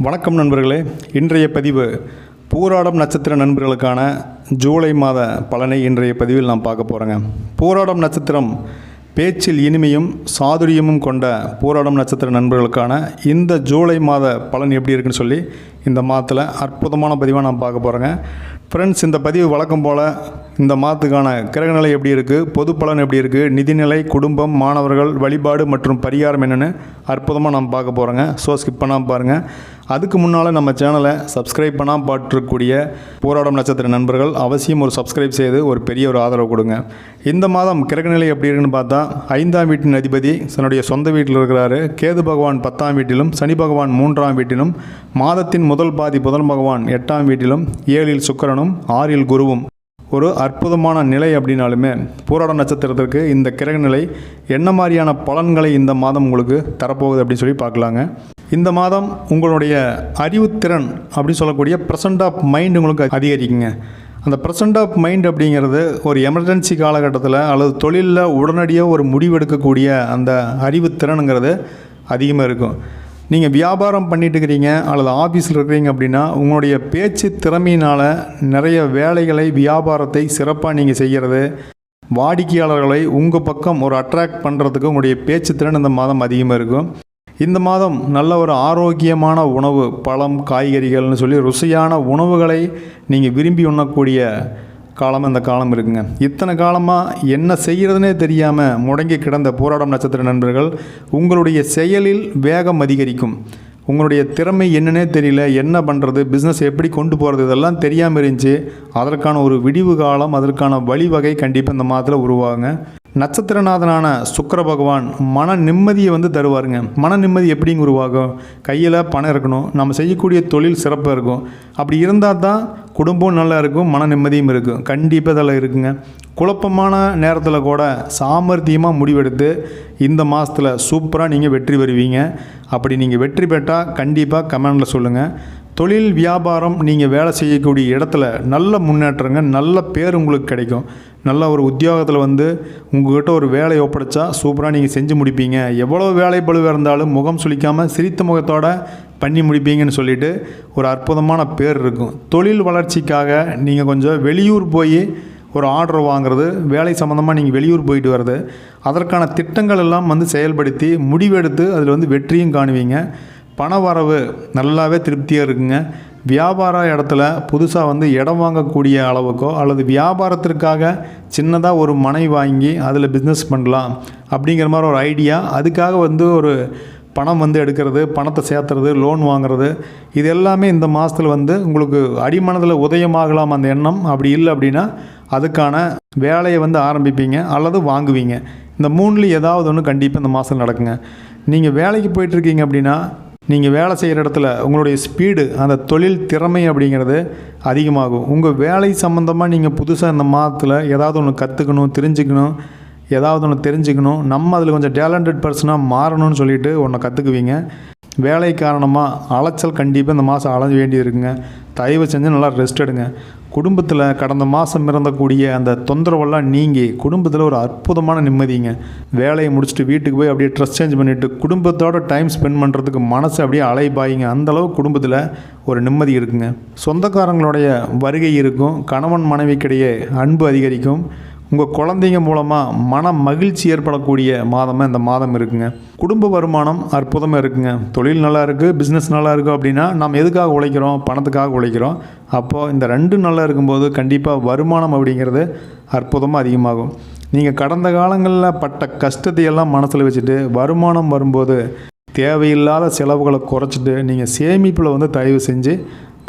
வணக்கம் நண்பர்களே. இன்றைய பதிவு பூராடம் நட்சத்திர நண்பர்களுக்கான ஜூலை மாத பலனை இன்றைய பதிவில் நாம் பார்க்க போகிறோங்க பூராடம் நட்சத்திரம் பேச்சில் இனிமையும் சாதுரியமும் கொண்ட பூராடம் நட்சத்திர நண்பர்களுக்கான இந்த ஜூலை மாத பலன் எப்படி இருக்குன்னு சொல்லி இந்த மாதத்தில் அற்புதமான பதிவாக நாம் பார்க்க போகிறோங்க ஃப்ரெண்ட்ஸ் இந்த பதிவு வழக்கம் போல் இந்த மாதத்துக்கான கிரகநிலை எப்படி இருக்குது பொது பலன் எப்படி இருக்குது நிதிநிலை குடும்பம் மாணவர்கள் வழிபாடு மற்றும் பரிகாரம் என்னென்னு அற்புதமாக நாம் பார்க்க போகிறோங்க ஸோ ஸ்கிப் பண்ணாமல் பாருங்கள் அதுக்கு முன்னால் நம்ம சேனலை சப்ஸ்கிரைப் பண்ணாமல் பாட்டுருக்கக்கூடிய போராடம் நட்சத்திர நண்பர்கள் அவசியம் ஒரு சப்ஸ்கிரைப் செய்து ஒரு பெரிய ஒரு ஆதரவு கொடுங்க. இந்த மாதம் கிரகநிலை எப்படி இருக்குன்னு பார்த்தா ஐந்தாம் வீட்டின் அதிபதி தன்னுடைய சொந்த வீட்டில் இருக்கிறாரு. கேது பகவான் பத்தாம் வீட்டிலும் சனி பகவான் மூன்றாம் வீட்டிலும் மாதத்தின் முதல் பாதி புதன் பகவான் எட்டாம் வீட்டிலும் ஏழில் சுக்கரனும் ஆறில் குருவும். ஒரு அற்புதமான நிலை அப்படின்னாலுமே பூராட நட்சத்திரத்திற்கு இந்த கிரக நிலை என்ன மாதிரியான பலன்களை இந்த மாதம் உங்களுக்கு தரப்போகுது அப்படின்னு சொல்லி பார்க்கலாங்க. இந்த மாதம் உங்களுடைய அறிவுத்திறன் அப்படின்னு சொல்லக்கூடிய ப்ரெசன்ட் ஆஃப் மைண்ட் உங்களுக்கு அதிகரிக்குங்க. அந்த ப்ரெசன்ட் ஆஃப் மைண்ட் அப்படிங்கிறது ஒரு எமர்ஜென்சி காலகட்டத்தில் அல்லது தொழிலில் உடனடியாக ஒரு முடிவெடுக்கக்கூடிய அந்த அறிவுத்திறனுங்கிறது அதிகமாக இருக்கும். நீங்கள் வியாபாரம் பண்ணிட்டு இருக்கிறீங்க அல்லது ஆஃபீஸில் இருக்கிறீங்க அப்படின்னா உங்களுடைய பேச்சு திறமையினால் நிறைய வேலைகளை வியாபாரத்தை சிறப்பாக நீங்கள் செய்கிறது வாடிக்கையாளர்களை உங்கள் பக்கம் ஒரு அட்ராக்ட் பண்ணுறதுக்கு உங்களுடைய பேச்சு திறன் இந்த மாதம் அதிகமாக இருக்கும். இந்த மாதம் நல்ல ஒரு ஆரோக்கியமான உணவு பழம் காய்கறிகள்னு சொல்லி ருசியான உணவுகளை நீங்கள் விரும்பி உண்ணக்கூடிய காலம் இந்த காலம் இருக்குங்க. இத்தனை காலமாக என்ன செய்கிறதுனே தெரியாமல் முடங்கி கிடந்த போராடம் நட்சத்திர நண்பர்கள் உங்களுடைய செயலில் வேகம் அதிகரிக்கும். உங்களுடைய திறமை என்னன்னே தெரியல என்ன பண்ணுறது பிஸ்னஸ் எப்படி கொண்டு போகிறது இதெல்லாம் தெரியாமல் இருந்துச்சு. அதற்கான ஒரு விடிவு காலம் அதற்கான வழிவகை கண்டிப்பாக இந்த மாதத்தில் உருவாகுங்க. நட்சத்திரநாதனான சுக்கர பகவான் மன நிம்மதியை வந்து தருவாருங்க. மன நிம்மதி எப்படிங்க உருவாகும்? கையில் பணம் இருக்கணும். நம்ம செய்யக்கூடிய தொழில் சிறப்பாக இருக்கும். அப்படி இருந்தால் தான் குடும்பம் நல்லா இருக்கும் மன நிம்மதியும் இருக்கும். கண்டிப்பாக இதெல்லாம் இருக்குங்க. குழப்பமான நேரத்தில் கூட சாமர்த்தியமாக முடிவெடுத்து இந்த மாதத்தில் சூப்பராக நீங்கள் வெற்றி பெறுவீங்க. அப்படி நீங்கள் வெற்றி பெற்றால் கண்டிப்பாக கமெண்டில் சொல்லுங்கள் தொழில் வியாபாரம் நீங்கள் வேலை செய்யக்கூடிய இடத்துல நல்ல முன்னேற்றங்க நல்ல பேர் உங்களுக்கு கிடைக்கும். நல்ல ஒரு உத்தியோகத்தில் வந்து உங்கள்கிட்ட ஒரு வேலையை ஒப்படைச்சா சூப்பராக நீங்கள் செஞ்சு முடிப்பீங்க. எவ்வளோ வேலை பழுவாக இருந்தாலும் முகம் சுளிக்காமல் சிரித்த முகத்தோட பண்ணி முடிப்பீங்கன்னு சொல்லிட்டு ஒரு அற்புதமான பேர் இருக்கும். தொழில் வளர்ச்சிக்காக நீங்கள் கொஞ்சம் வெளியூர் போய் ஒரு ஆர்டர் வாங்குறது வேலை சம்மந்தமாக நீங்கள் வெளியூர் போயிட்டு வர்றது அதற்கான திட்டங்கள் எல்லாம் வந்து செயல்படுத்தி முடிவெடுத்து அதில் வந்து வெற்றியும் காணுவீங்க. பண வரவு நல்லாவே திருப்தியாக இருக்குங்க. வியாபார இடத்துல புதுசாக வந்து இடம் வாங்கக்கூடிய அளவுக்கோ அல்லது வியாபாரத்திற்காக சின்னதாக ஒரு மனை வாங்கி அதில் பிஸ்னஸ் பண்ணலாம் அப்படிங்கிற மாதிரி ஒரு ஐடியா அதுக்காக வந்து ஒரு பணம் வந்து எடுக்கிறது பணத்தை சேர்த்துறது லோன் வாங்குறது இது எல்லாமே இந்த மாதத்தில் வந்து உங்களுக்கு அடிமனதில் உதயமாகலாம் அந்த எண்ணம். அப்படி இல்லை அப்படின்னா அதுக்கான வேலையை வந்து ஆரம்பிப்பீங்க அல்லது வாங்குவீங்க. இந்த மூணுல ஏதாவது ஒன்று கண்டிப்பாக இந்த மாதம் நடக்குங்க. நீங்கள் வேலைக்கு போயிட்டுருக்கீங்க அப்படின்னா நீங்கள் வேலை செய்கிற இடத்துல உங்களுடைய ஸ்பீடு அந்த தொழில் திறமை அப்படிங்கிறது அதிகமாகும். உங்கள் வேலை சம்மந்தமாக நீங்கள் புதுசாக இந்த மாதத்தில் ஏதாவது ஒன்று கற்றுக்கணும் தெரிஞ்சுக்கணும் ஏதாவது ஒன்று தெரிஞ்சுக்கணும் நம்ம அதில் கொஞ்சம் டேலண்டட் பர்சனாக மாறணும்னு சொல்லிட்டு ஒன்றை கற்றுக்குவீங்க வேலை காரணமாக அலைச்சல் கண்டிப்பாக இந்த மாதம் அலைஞ்ச வேண்டி இருக்குங்க தயவு செஞ்சு நல்லா ரெஸ்ட் எடுங்க. குடும்பத்தில் கடந்த மாதம் இறந்தக்கூடிய அந்த தொந்தரவெல்லாம் நீங்கி குடும்பத்தில் ஒரு அற்புதமான நிம்மதிங்க. வேலையை முடிச்சுட்டு வீட்டுக்கு போய் அப்படியே ட்ரெஸ் சேஞ்ச் பண்ணிவிட்டு குடும்பத்தோட டைம் ஸ்பெண்ட் பண்ணுறதுக்கு மனசு அப்படியே அலைபாயுங்க. அந்தளவு குடும்பத்தில் ஒரு நிம்மதி இருக்குங்க. சொந்தக்காரங்களுடைய வருகை இருக்கும் கணவன் மனைவிக்கிடையே அன்பு அதிகரிக்கும். உங்கள் குழந்தைங்க மூலமாக மன மகிழ்ச்சி ஏற்படக்கூடிய மாதமாக இந்த மாதம் இருக்குங்க. குடும்ப வருமானம் அற்புதமாக இருக்குங்க. தொழில் நல்லா இருக்குது பிஸ்னஸ் நல்லா இருக்குது அப்படின்னா நம்ம எதுக்காக உழைக்கிறோம்? பணத்துக்காக உழைக்கிறோம். அப்போது இந்த ரெண்டு நல்லா இருக்கும்போது கண்டிப்பாக வருமானம் அப்படிங்கிறது அற்புதமாக அதிகமாகும். நீங்கள் கடந்த காலங்களில் பட்ட கஷ்டத்தையெல்லாம் மனசில் வச்சுட்டு வருமானம் வரும்போது தேவையில்லாத செலவுகளை குறைச்சிட்டு நீங்கள் சேமிப்பில் வந்து தயவு செஞ்சு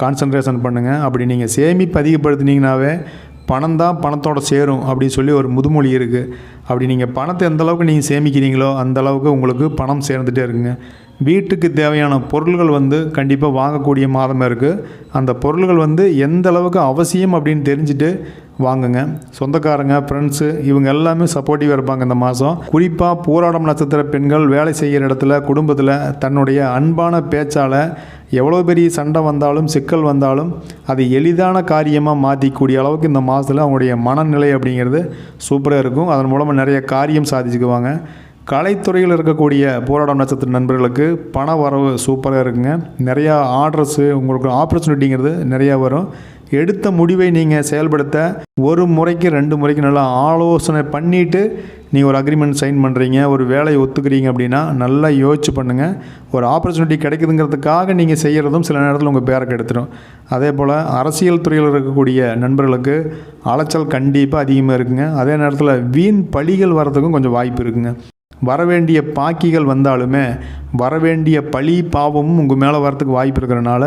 கான்சன்ட்ரேஷன் பண்ணுங்கள் அப்படி நீங்கள் சேமிப்பு அதிகப்படுத்தினீங்கனாவே பணம் தான் பணத்தோட சேரும் அப்படின்னு சொல்லி ஒரு முதுமொழி இருக்குது அப்படி நீங்கள் பணத்தை எந்த அளவுக்கு நீங்கள் சேமிக்கிறீங்களோ அந்த அளவுக்கு உங்களுக்கு பணம் சேர்ந்துட்டே இருக்குங்க. வீட்டுக்கு தேவையான பொருள்கள் வந்து கண்டிப்பாக வாங்கக்கூடிய மாதமாக இருக்குது அந்த பொருள்கள் வந்து எந்த அளவுக்கு அவசியம் அப்படின்னு தெரிஞ்சுட்டு வாங்குங்க. சொந்தக்காரங்க ஃப்ரெண்ட்ஸு இவங்க எல்லாமே சப்போர்ட்டிவாக இருப்பாங்க இந்த மாதம் குறிப்பாக போராடம் நட்சத்திர பெண்கள் வேலை செய்கிற இடத்துல குடும்பத்தில் தன்னுடைய அன்பான பேச்சால் எவ்வளோ பெரிய சண்டை வந்தாலும் சிக்கல் வந்தாலும் அது எளிதான காரியமாக மாற்றிக்கூடிய அளவுக்கு இந்த மாதத்தில் அவங்களுடைய மனநிலை அப்படிங்கிறது சூப்பராக இருக்கும். அதன் மூலமாக நிறைய காரியம் சாதிச்சுக்குவாங்க. கலைத்துறையில் இருக்கக்கூடிய போராடம் நட்சத்திர நண்பர்களுக்கு பண வரவு சூப்பராக இருக்குங்க. நிறையா ஆர்டர்ஸு உங்களுக்கு ஆப்பர்ச்சுனிட்டிங்கிறது நிறையா வரும். எடுத்த முடிவை நீங்கள் செயல்படுத்த ஒரு முறைக்கு ரெண்டு முறைக்கு நல்லா ஆலோசனை பண்ணிவிட்டு நீங்கள் ஒரு அக்ரிமெண்ட் சைன் பண்ணுறீங்க ஒரு வேலையை ஒத்துக்கிறீங்க அப்படின்னா நல்லா யோசிச்சு பண்ணுங்கள் ஒரு ஆப்பர்ச்சுனிட்டி கிடைக்குதுங்கிறதுக்காக நீங்கள் செய்கிறதும் சில நேரத்தில் உங்கள் பேரை கெடுத்துடும் அதே போல் அரசியல் துறையில் இருக்கக்கூடிய நண்பர்களுக்கு அலைச்சல் கண்டிப்பாக அதிகமாக இருக்குங்க. அதே நேரத்தில் வீண் பழிகள் வர்றதுக்கும் கொஞ்சம் வாய்ப்பு இருக்குங்க. வரவேண்டிய பாக்கிகள் வந்தாலுமே வரவேண்டிய பழி பாவமும் உங்கள் மேலே வரத்துக்கு வாய்ப்பு இருக்கிறனால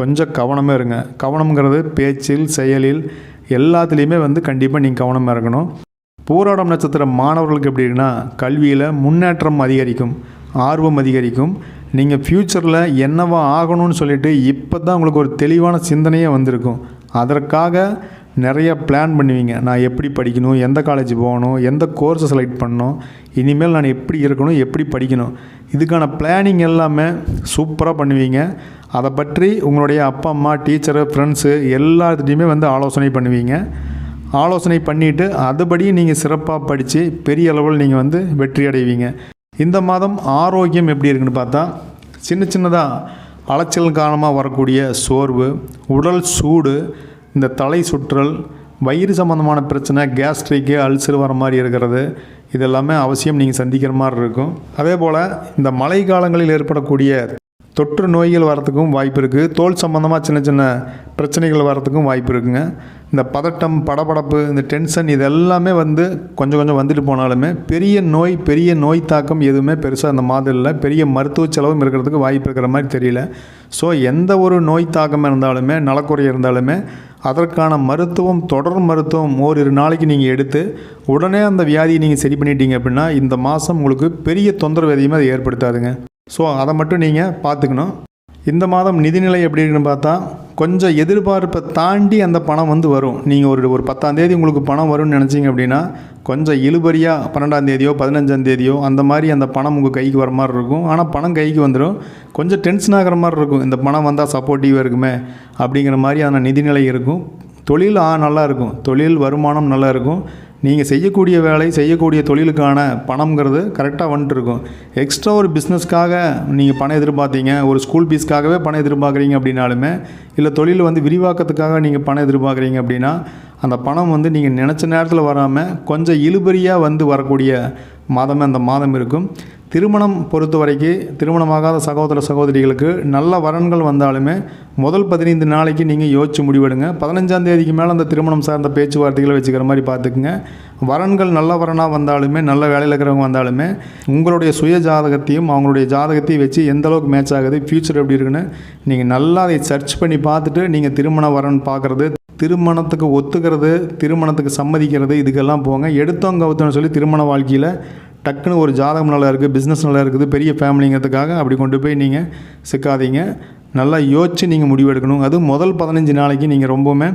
கொஞ்சம் கவனமாக இருங்க. கவனம்ங்கிறது பேச்சில் செயலில் எல்லாத்துலேயுமே வந்து கண்டிப்பாக நீங்கள் கவனமாக இருக்கணும். பூராடம் நட்சத்திர மாணவர்களுக்கு எப்படி இருக்குன்னா கல்வியில் முன்னேற்றம் அதிகரிக்கும் ஆர்வம் அதிகரிக்கும். நீங்கள் ஃப்யூச்சரில் என்னவா ஆகணும்னு சொல்லிட்டு இப்போ தான் உங்களுக்கு ஒரு தெளிவான சிந்தனையே வந்திருக்கும். அதற்காக நிறைய பிளான் பண்ணுவீங்க. நான் எப்படி படிக்கணும் எந்த காலேஜ் போகணும் எந்த கோர்ஸை செலக்ட் பண்ணணும் இனிமேல் நான் எப்படி இருக்கணும் எப்படி படிக்கணும். இதுக்கான பிளானிங் எல்லாமே சூப்பராக பண்ணுவீங்க. அதை பற்றி உங்களுடைய அப்பா அம்மா டீச்சரு ஃப்ரெண்ட்ஸு எல்லாத்துட்டையுமே வந்து ஆலோசனை பண்ணுவீங்க. ஆலோசனை பண்ணிவிட்டு அதுபடி நீங்கள் சிறப்பாக படித்து பெரிய அளவில் நீங்கள் வந்து வெற்றி அடைவீங்க. இந்த மாதம் ஆரோக்கியம் எப்படி இருக்குன்னு பார்த்தா சின்ன சின்னதாக அலைச்சல் காரணமாக வரக்கூடிய சோர்வு உடல் சூடு இந்த தலை சுற்றல் வயிறு சம்மந்தமான பிரச்சனை கேஸ்ட்ரிக்கு அல்சர் வர மாதிரி இருக்கிறது. இதெல்லாமே அவசியம் நீங்கள் சந்திக்கிற மாதிரி இருக்கும். அதே போல் இந்த மழை காலங்களில் ஏற்படக்கூடிய தொற்று நோய்கள் வரத்துக்கும் வாய்ப்பு இருக்குது தோல் சம்மந்தமாக சின்ன சின்ன பிரச்சனைகள் வரத்துக்கும் வாய்ப்பு இருக்குங்க. இந்த பதட்டம் படபடப்பு இந்த டென்ஷன் இது எல்லாமே வந்து கொஞ்சம் கொஞ்சம் வந்துட்டு போனாலுமே பெரிய நோய் பெரிய நோய் தாக்கம் எதுவுமே பெருசாக அந்த மாதம் இல்லை. பெரிய மருத்துவ செலவும் இருக்கிறதுக்கு வாய்ப்பு இருக்கிற மாதிரி தெரியல. ஸோ எந்த ஒரு நோய் தாக்கம் இருந்தாலுமே நலக்குறை இருந்தாலுமே அதற்கான மருத்துவம் தொடர் மருத்துவம் ஓரிரு நாளைக்கு நீங்கள் எடுத்து உடனே அந்த வியாதியை நீங்கள் சரி பண்ணிட்டீங்க அப்படின்னா இந்த மாதம் உங்களுக்கு பெரிய தொந்தரவு எதையுமே அதை ஏற்படுத்தாதுங்க. ஸோ அதை மட்டும் நீங்கள் பார்த்துக்கணும். இந்த மாதம் நிதிநிலை எப்படி இருக்குன்னு பார்த்தா கொஞ்சம் எதிர்பார்ப்பை தாண்டி அந்த பணம் வந்து வரும். நீங்கள் ஒரு ஒரு பத்தாம் தேதி உங்களுக்கு பணம் வரும்னு நினச்சிங்க அப்படின்னா கொஞ்சம் இழுபறியாக பன்னெண்டாம் தேதியோ பதினஞ்சாம் தேதியோ அந்த மாதிரி அந்த பணம் உங்கள் கைக்கு வர மாதிரி இருக்கும். ஆனால் பணம் கைக்கு வந்துடும் கொஞ்சம் டென்ஷன் ஆகிற மாதிரி இருக்கும். இந்த பணம் வந்தால் சப்போர்ட்டிவாக இருக்குமே அப்படிங்கிற மாதிரியான நிதிநிலை இருக்கும். தொழில் ஆ நல்லா இருக்கும். தொழில் வருமானம் நல்லா இருக்கும். நீங்கள் செய்யக்கூடிய வேலை செய்யக்கூடிய தொழிலுக்கான பணம்ங்கிறது கரெக்டாக வந்துட்டு இருக்கும் எக்ஸ்ட்ரா ஒரு பிஸ்னஸ்க்காக நீங்கள் பணம் எதிர்பார்த்தீங்க ஒரு ஸ்கூல் ஃபீஸ்க்காகவே பணம் எதிர்பார்க்குறீங்க அப்படின்னாலுமே இல்லை தொழில் வந்து விரிவாக்கத்துக்காக நீங்கள் பணம் எதிர்பார்க்குறீங்க அப்படின்னா அந்த பணம் வந்து நீங்கள் நினச்ச நேரத்தில் வராமல் கொஞ்சம் இழுபறியாக வந்து வரக்கூடிய மாதமே அந்த மாதம் இருக்கும். திருமணம் பொறுத்த வரைக்கும் திருமணமாகாத சகோதர சகோதரிகளுக்கு நல்ல வரன்கள் வந்தாலுமே முதல் பதினைந்து நாளைக்கு நீங்கள் யோசிச்சு முடிவெடுங்க. பதினஞ்சாம் தேதிக்கு மேலே அந்த திருமணம் சார்ந்த பேச்சுவார்த்தைகளை வச்சுக்கிற மாதிரி பார்த்துக்குங்க. வரன்கள் நல்ல வரனாக வந்தாலுமே நல்ல வேலையில் இருக்கிறவங்க வந்தாலுமே உங்களுடைய சுய ஜாதகத்தையும் அவங்களுடைய ஜாதகத்தையும் வச்சு எந்த அளவுக்கு மேட்ச் ஆகுது ஃப்யூச்சர் எப்படி இருக்குன்னு நீங்கள் நல்லா அதை சர்ச் பண்ணி பார்த்துட்டு நீங்கள் திருமண வரன் பார்க்குறது திருமணத்துக்கு ஒத்துக்கிறது திருமணத்துக்கு சம்மதிக்கிறது இதுக்கெல்லாம் போங்க. எடுத்தவங்க கவுத்தோன்னு சொல்லி திருமண வாழ்க்கையில் டக்குன்னு ஒரு ஜாதகம் நல்லா இருக்குது பிஸ்னஸ் நல்லா இருக்குது பெரிய ஃபேமிலிங்கிறதுக்காக அப்படி கொண்டு போய் நீங்கள் சிக்காதீங்க. நல்லா யோசித்து நீங்கள் முடிவெடுக்கணும் அதுவும் முதல் பதினஞ்சு நாளைக்கு நீங்கள் ரொம்பவுமே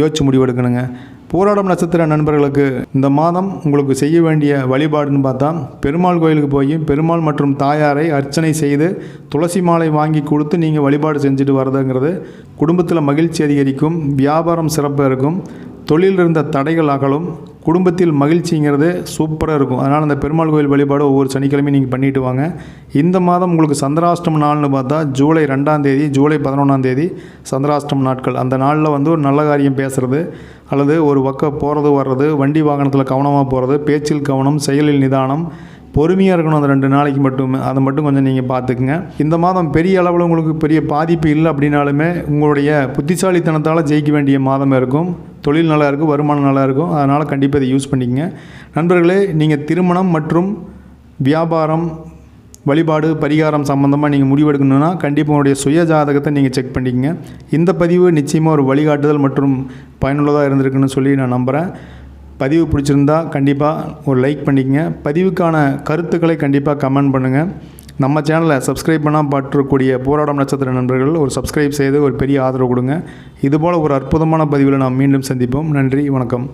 யோசித்து முடிவெடுக்கணுங்க போராடம் நட்சத்திர நண்பர்களுக்கு இந்த மாதம் உங்களுக்கு செய்ய வேண்டிய வழிபாடுன்னு பார்த்தா பெருமாள் கோயிலுக்கு போய் பெருமாள் மற்றும் தாயாரை அர்ச்சனை செய்து துளசி மாலை வாங்கி கொடுத்து நீங்கள் வழிபாடு செஞ்சுட்டு வரதுங்கிறது குடும்பத்தில் மகிழ்ச்சி அதிகரிக்கும் வியாபாரம் சிறப்பாக இருக்கும். தொழில் இருந்த தடைகள் அகலும். குடும்பத்தில் மகிழ்ச்சிங்கிறது சூப்பராக இருக்கும். அதனால் அந்த பெருமாள் கோயில் வழிபாடு ஒவ்வொரு சனிக்கிழமையும் நீங்கள் பண்ணிட்டு வாங்க. இந்த மாதம் உங்களுக்கு சந்திராஷ்டம நாள்னு பார்த்தா ஜூலை ரெண்டாம் தேதி ஜூலை பதினொன்றாம் தேதி சந்திராஷ்டம நாட்கள். அந்த நாளில் வந்து ஒரு நல்ல காரியம் பேசுகிறது அல்லது ஒரு பக்கம் போகிறது வர்றது வண்டி வாகனத்தில் கவனமாக போகிறது பேச்சில் கவனம் செயலில் நிதானம் பொறுமையாக இருக்கணும் அந்த ரெண்டு நாளைக்கு மட்டும். அதை மட்டும் கொஞ்சம் நீங்கள் பார்த்துக்குங்க. இந்த மாதம் பெரிய அளவில் உங்களுக்கு பெரிய பாதிப்பு இல்லை அப்படின்னாலுமே உங்களுடைய புத்திசாலித்தனத்தால் ஜெயிக்க வேண்டிய மாதம் இருக்கும். தொழில் நல்லா இருக்கும் வருமானம் நல்லா இருக்கும். அதனால் கண்டிப்பாக இதை யூஸ் பண்ணிக்கங்க. நண்பர்களே நீங்கள் திருமணம் மற்றும் வியாபாரம் வழிபாடு பரிகாரம் சம்மந்தமாக நீங்கள் முடிவெடுக்கணும்னா கண்டிப்பாக உங்களுடைய சுய ஜாதகத்தை நீங்கள் செக் பண்ணிக்கங்க. இந்த பதிவு நிச்சயமாக ஒரு வழிகாட்டுதல் மற்றும் பயனுள்ளதாக இருந்திருக்குன்னு சொல்லி நான் நம்புகிறேன் பதிவு பிடிச்சிருந்தா கண்டிப்பாக ஒரு லைக் பண்ணிக்கங்க. பதிவுக்கான கருத்துக்களை கண்டிப்பாக கமெண்ட் பண்ணுங்கள் நம்ம சேனலை சப்ஸ்கிரைப் பண்ணால் பற்றக்கூடிய போராடம் நட்சத்திர நண்பர்கள் ஒரு சப்ஸ்கிரைப் செய்து ஒரு பெரிய ஆதரவு கொடுங்க. இதுபோல் ஒரு அற்புதமான பதிவில் நாம் மீண்டும் சந்திப்போம். நன்றி வணக்கம்.